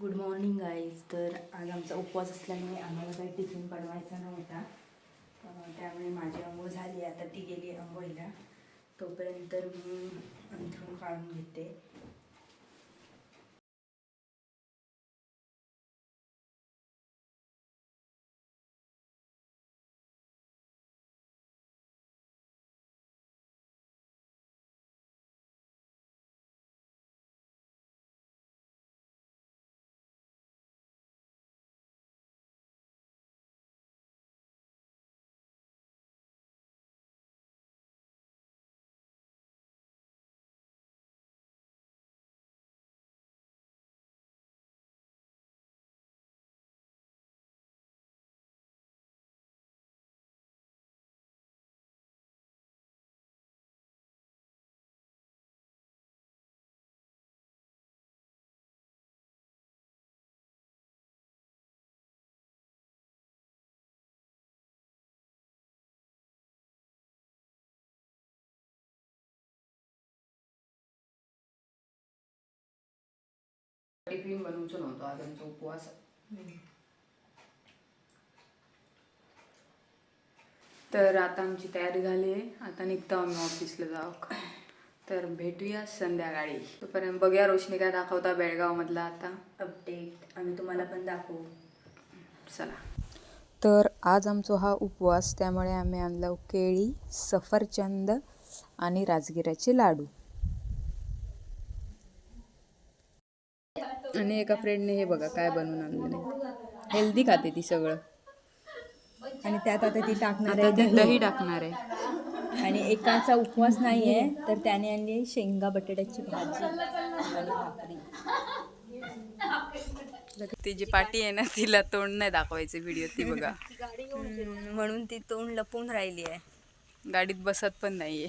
Good morning guys तर आज आमचा उपवास असल्यामुळे आम्हाला काही टिफिन बनवायचा नव्हता. त्यामुळे माझी आंघोळ झाली. आता ती गेली आंघोळीला तोपर्यंत मी अंथरूण काढून घेते. टिफिन बनवूचो नव्हतो. आज आमचा उपवास तर आता आमची तयारी झाली आहे. आता निघतो आम्ही ऑफिसला जाऊ तर भेटूया संध्याकाळी. तोपर्यंत बघूया रोशनी काय दाखवता बेळगावमधला आता. अपडेट आम्ही तुम्हाला पण दाखवू. चला. तर आज आमचा हा उपवास त्यामुळे आम्ही आणलं केळी सफरचंद आणि राजगिऱ्याचे लाडू. आणि एका फ्रेंडने हे बघा काय बनवून आणलं हेल्दी खाते ती सगळं. आणि त्यात आता ती टाकणार आता आहे ती दही. दही टाकणार आहे. आणि एकाचा उपवास नाही आहे तर त्याने आणली शेंगा बटाट्याची भाजी आणि भाकरी. ती जी पाटी आहे ना तिला तोंड नाही दाखवायचं व्हिडिओ ती बघा. म्हणून ती तोंड लपून राहिली आहे. गाडीत बसत पण नाहीये.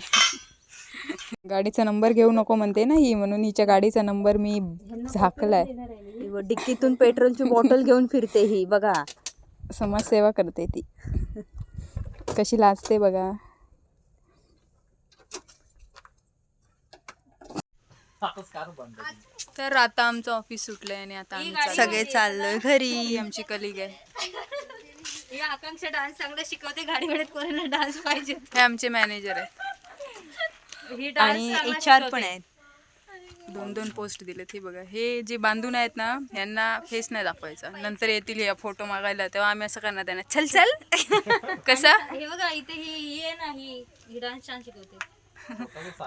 गाडीचा नंबर घेऊ नको म्हणते ना ही म्हणून हिच्या गाडीचा नंबर मी झाकलाय. व डिक्कीतून पेट्रोलची बॉटल घेऊन फिरते ही बघा. समाजसेवा करते ती. कशी लाजते बघा. तर आता आमचं ऑफिस सुटलंय आणि आता आम्ही. सगळे चाललोय घरी. ही आमची कलिग आहे. ही आकांक्षा डान्स चांगला शिकवते गाडी वेळेत कोणाला डान्स पाहिजे. हे आमचे मॅनेजर आहेत. ही आणि आर पण आहेत. दोन दोन पोस्ट दिलेत हे बघा. हे जे बांधून आहेत ना यांना फेस नाही दाखवायचा. नंतर येतील या फोटो मागायला तेव्हा आम्ही असं करणार त्यांना चल चल. कसा? हे बघा इथे ही ही आहे ना ही ही डान्स छान शिकवते.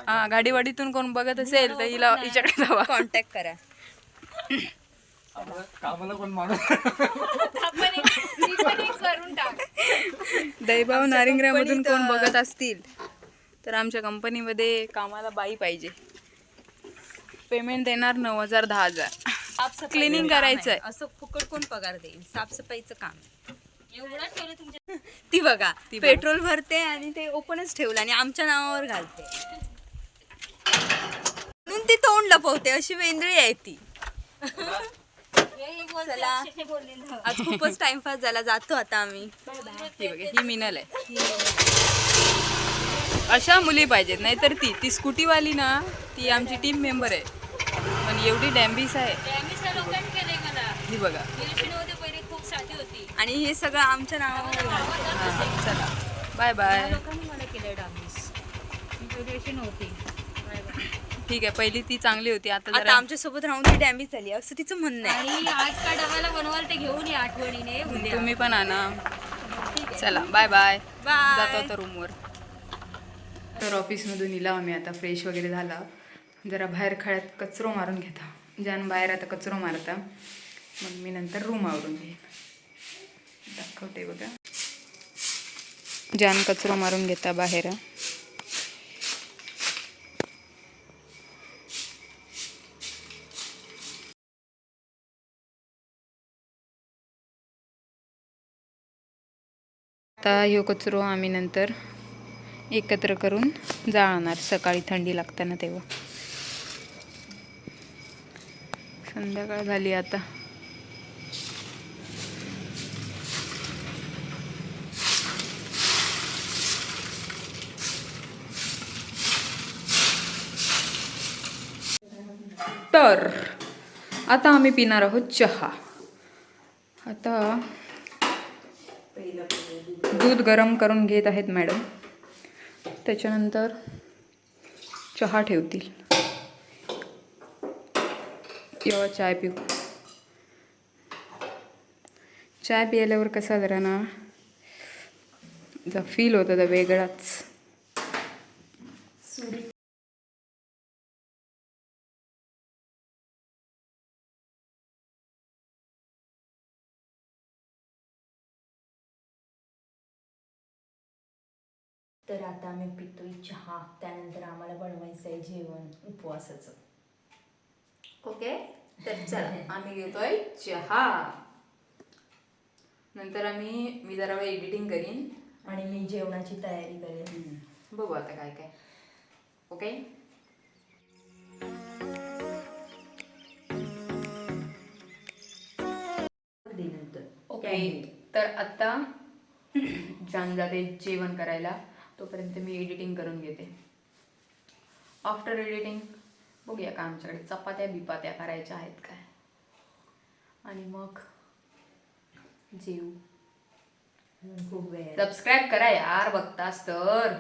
हा गाडीवाडीतून कोण बघत असेल तर हिला हिच्याकडे जावा. कॉन्टॅक्ट करा. करून टाक. दैभाव नारिंगऱ्यामधून कोण बघत असतील? तर आमच्या कंपनीमध्ये कामाला बाई पाहिजे. पेमेंट देणार नऊ हजार दहा हजार. क्लिनिंग करायचं आहे. असं फुकट कोण पगार देईल? साफसफाईचं काम एवढं ठेवलं तुमच्या ती बघा ती बघा. पेट्रोल भरते आणि ते ओपनच ठेवलं आणि आमच्या नावावर घालते. म्हणून ती तोंड लपवते अशी वेंद्री आहे ती. हे एक बोलते, चला. अक्षय बोललेलं. आज खूपच टाइमपास झाला जातो आता आम्ही. ही बघा ही मिनल आहे. अशा मुली पाहिजेत. नाहीतर ती ती स्कूटीवाली ना ती आमची टीम मेंबर आहे. पण एवढी डॅम्बिस आहे. ही बघा. आणि हे सगळं आमच्या नावावर. हा, चला. बाय बाय ठीक आहे पहिली ती चांगली होती. आता आता जरा आमच्यासोबत राहून ती डॅमेज झाली असं तिचं म्हणणं आहे. आणि आज का डबाला बनवाल ते घेऊन या आठवणीने उद्या. तुम्ही पण आणा. चला बाय बाय Bye. जातो आता रूमवर तर ऑफिसमधून इला आम्ही आता फ्रेश वगैरे झाला. जरा बाहेर खळ्यात कचरो मारून घेता. ज्यान बाहेर आता कचरो मारता. मग मी नंतर रूम आवरून घेईन. दाखवते बघा. जान कचरो मारून घेता बाहेर. आता ह्यो कचरो आम्ही नंतर एकत्र करून जाळणार सकाळी थंडी लागताना तेव्हा. संध्याकाळ झाली आता. तर आता आम्ही पिणार आहोत चहा. आता दूध गरम करून घेत आहेत मॅडम. त्याच्यानंतर चहा ठेवतील. किंवा चाय पिऊ. चाय पिल्यावर कसा जरा ना जा फील होतं तर वेगळाच. तर आता आम्ही पितोय चहा त्यानंतर आम्हाला बनवायचं आहे जेवण उपवासाचं. ओके? तर चला आम्ही घेतोय चहा. नंतर आम्ही मी जरा वेळ एडिटिंग करीन. आणि मी जेवणाची तयारी करेन. बघू आता काय काय. ओके? ओके तर आत्ता जान जाते जेवण करायला. तोपर्यंत मी एडिटिंग करून घेते. आफ्टर एडिटिंग बघूया का आमच्याकडे चपात्या बिपात्या करायच्या आहेत काय. आणि मग जेऊ खूप सबस्क्राईब करा यार बघतास तर.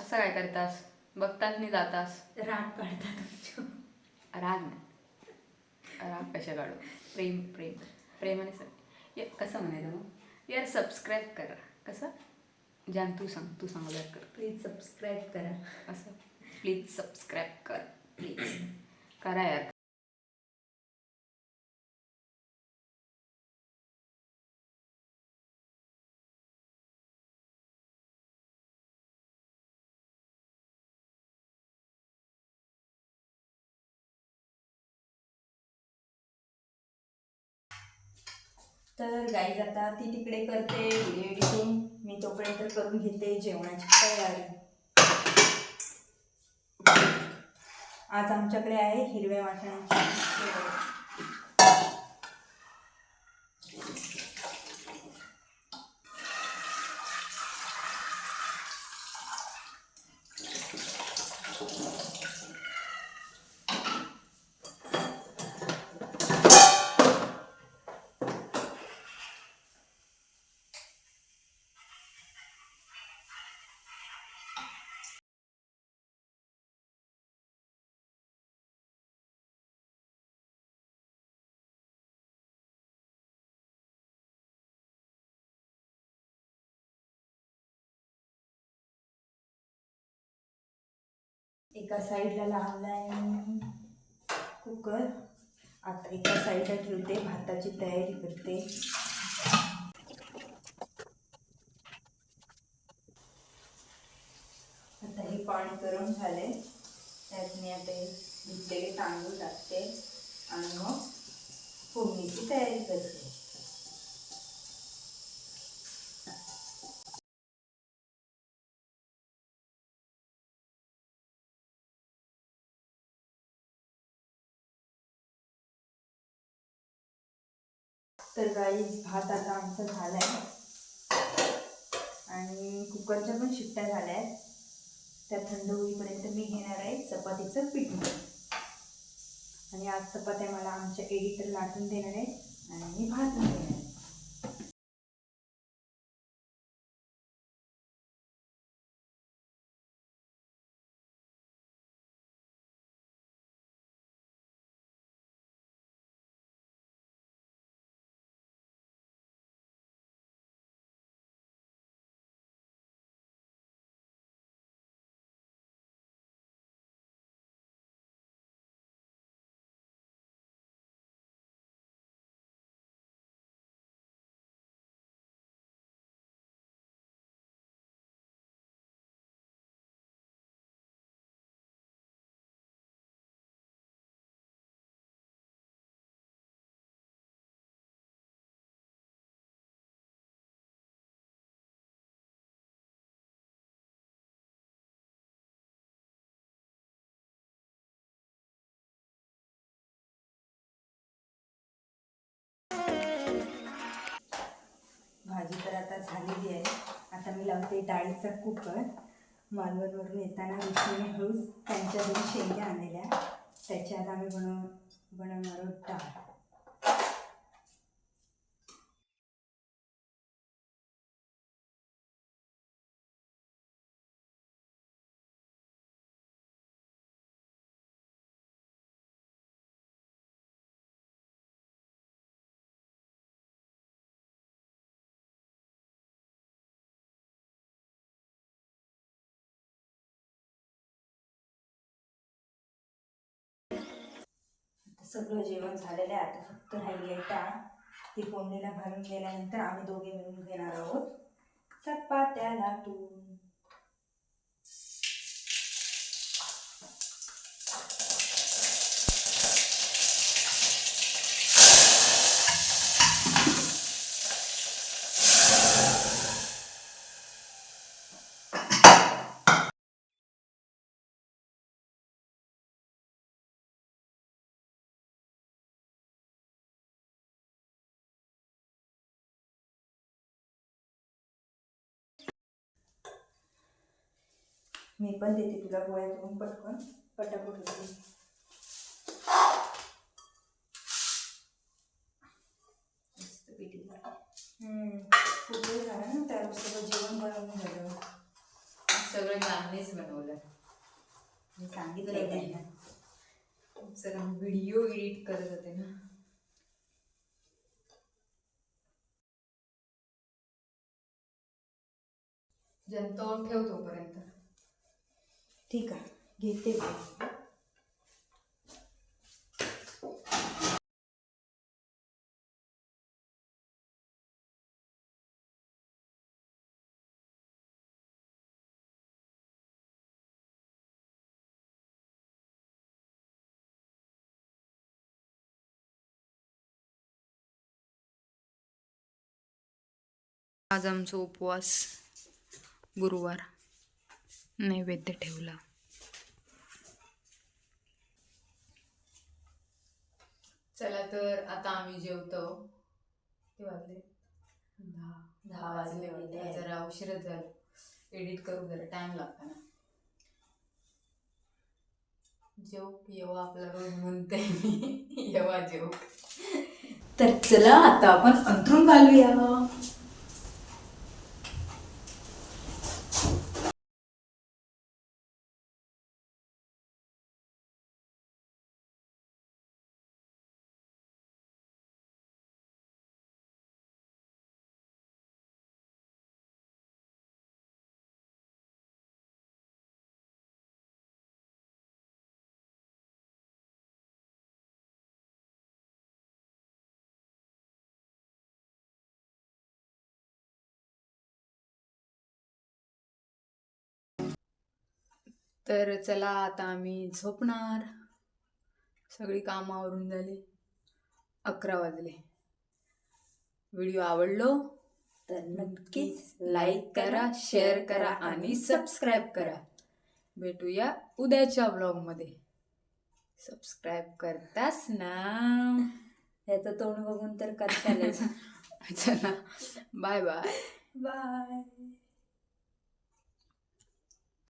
असं काय करतास? बघतास नाही जातास. राग काढतात तुमच्या राग नाही. राग कशा काढू? प्रेम प्रेम. प्रेमाने कसं म्हणायचं मग? यार सबस्क्राईब करा. कसं? जान तू सांग तू सांगलं कर प्लीज सबस्क्राईब करा. असं. प्लीज सबस्क्राईब कर प्लीज करा यार. तर गाई आता ती तिकडे करते व्हिडिओ एडिटिंग मी तोपर्यंत करून घेते जेवणाची तयारी. आज आमच्याकडे आहे हिरव्या वाटण्याची. एका साईडला लावलाय कुकर. आता एका साईडला ठेवते भाताची तयारी करते. आता हे पाणी गरम झाले त्यात मी आता हे धुतलेले तांदूळ टाकते आणि मग फोडणीची तयारी करते. तर गाईज भात आता आमचा आहे आणि कुकरच्या पण शिट्ट्या झाल्या आहेत त्या थंड होईपर्यंत मी घेणार आहे चपातीचं पीठ आणि आज चपात्या मला आमच्या एडिटर लाटून देणार आहे आणि मी भाजून देणार आहे. झालेली आहे. आता मी लावते डाळीचा कुकर. मालवणवरून येताना विषयीने हळूच त्यांच्या दोन शेंग्या आणलेल्या त्याच्या आता आम्ही बनव बनवणार आहोत डाळ. सगळं जेवण झालेलं आहे. आता फक्त राहिली आहे डाळ. ती फोडणीला घालून गेल्यानंतर आम्ही दोघे मिळून घेणार आहोत. चपात्या तू मी पण देते तुला गोळ्या करून पटकन पटापट होते. खूप वेळ झाला ना त्या सगळं जेवण बनवून झालं. सगळं जाननेच बनवलं. मी सांगितलं त्यांना. व्हिडिओ एडिट करत होते ना. जनतोड ठेव तोपर्यंत. ठीक आहे घेते आज आमचा उपवास गुरुवार. नैवेद्य ठेवला. चला तर आता आम्ही जेवतो. किती वाजले? दहा. दहा वाजले. जरा उशीरच झालं. एडिट करू जरा. टाइम लागता ना. जेव येवा आपला रोज म्हणते मी. येवा जेव तर चला आता आपण अंथरून घालूया. तर चला आता आम्ही झोपणार. सगळी कामं आवरून झाली. अकरा वाजले. व्हिडिओ आवडलो तर नक्कीच लाईक करा शेअर करा आणि सबस्क्राईब करा. भेटूया उद्याच्या ब्लॉगमध्ये. सबस्क्राईब करतास ना? याचं तोंड बघून तर करतालच चला. Bye bye. बाय.